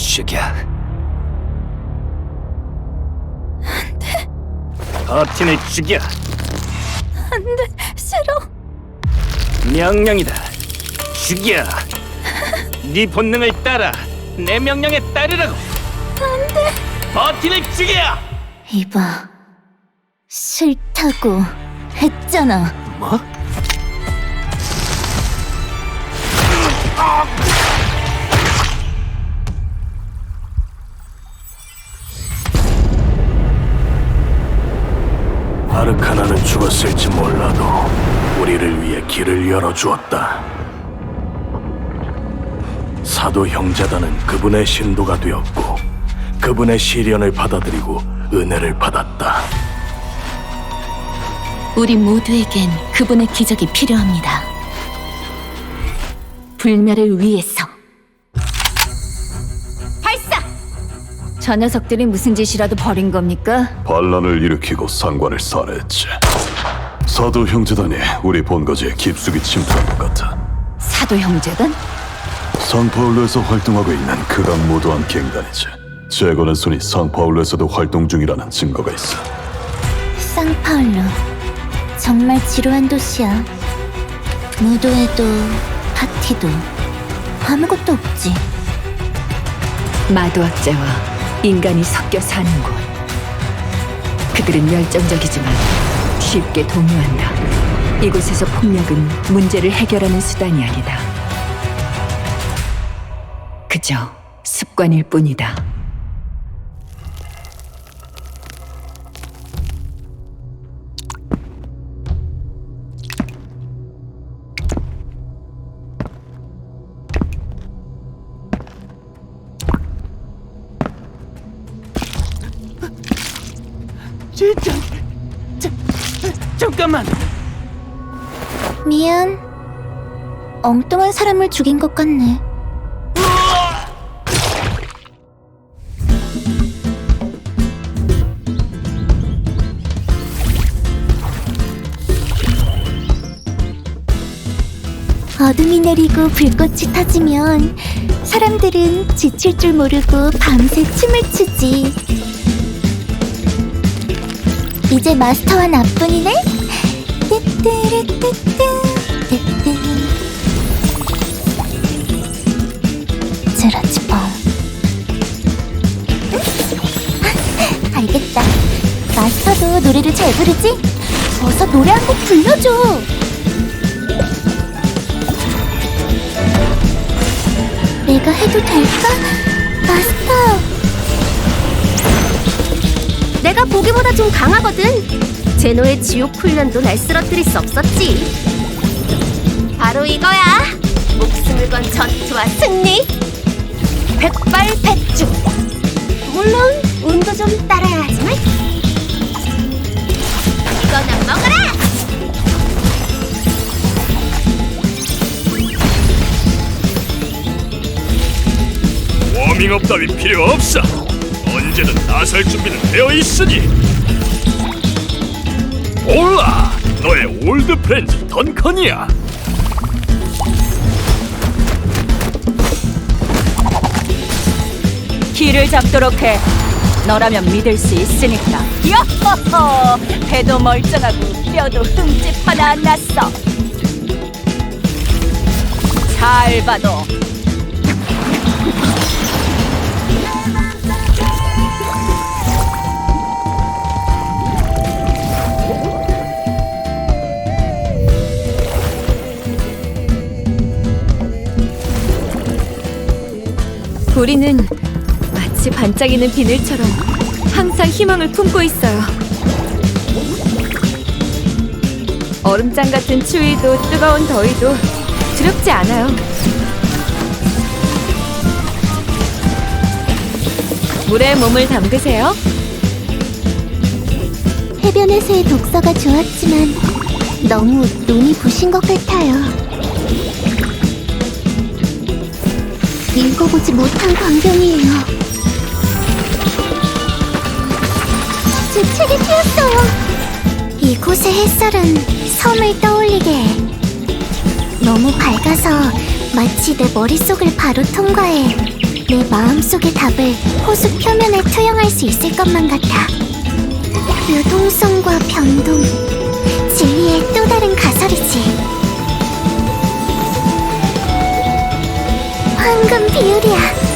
죽여. 안돼. 버틴을 죽여. 싫어. 명령이다. 죽여. 네 본능을 따라 내 명령에 따르라고. 안 돼. 버틴을 죽여. 이봐. 싫다고 했잖아. 뭐? 몰라도 우리를 위해 길을 열어주었다. 사도 형제단은 그분의 신도가 되었고 그분의 시련을 받아들이고 은혜를 받았다. 우리 모두에겐 그분의 기적이 필요합니다. 불멸을 위해서. 발사! 저 녀석들이 무슨 짓이라도 벌인 겁니까? 반란을 일으키고 상관을 살해했지. 사도 형제단이 우리 본거지에 깊숙이 침투한 것 같아. 사도 형제단? 상파울로에서 활동하고 있는 극악무도한 갱단이지. 제거는 순이 상파울로에서도 활동 중이라는 증거가 있어. 상파울루. 정말 지루한 도시야. 무도회도 파티도 아무것도 없지. 마도학자와 인간이 섞여 사는 곳. 그들은 열정적이지만 쉽게 동요한다. 이곳에서 폭력은 문제를 해결하는 수단이 아니다. 그저 습관일 뿐이다. 진짜. 자, 잠깐만. 미안. 엉뚱한 사람을 죽인 것 같네. 어둠이 내리고 불꽃이 터지면 사람들은 지칠 줄 모르고 밤새 춤을 추지. 이제 마스터와 나뿐이네? 띠띠리띠띠, 띠띠. 즈라치펑. 알겠다. 마스터도 노래를 잘 부르지? 어서 노래 한 곡 불러줘. 내가 해도 될까? 마스터. 내가 보기보다 좀 강하거든. 제노의 지옥 훈련도 날 쓰러뜨릴 수 없었지. 바로 이거야. 목숨을 건 전투와 승리. 백발백중. 물론 운도 좀 따라야 하지만. 이거나 먹어라. 워밍업 따위 필요 없어. 언제든 나설 준비는 되어 있으니. 올라, 너의 올드 프렌즈 던컨이야. 길을 잡도록 해. 너라면 믿을 수 있으니까. 여호호! 배도 멀쩡하고 뼈도 흠집 하나 안 났어. 잘 봐도 우리는 마치 반짝이는 비늘처럼 항상 희망을 품고 있어요. 얼음장 같은 추위도 뜨거운 더위도 두렵지 않아요. 물에 몸을 담그세요. 해변에서의 독서가 좋았지만 너무 눈이 부신 것 같아요. 읽어보지 못한 광경이에요. 제 책이 튀었어요. 이곳의 햇살은 섬을 떠올리게 해. 너무 밝아서 마치 내 머릿속을 바로 통과해. 내 마음속의 답을 호수 표면에 투영할 수 있을 것만 같아. 유동성과 변동, 진리의 또 다른 가설이지. 황금 비율이야.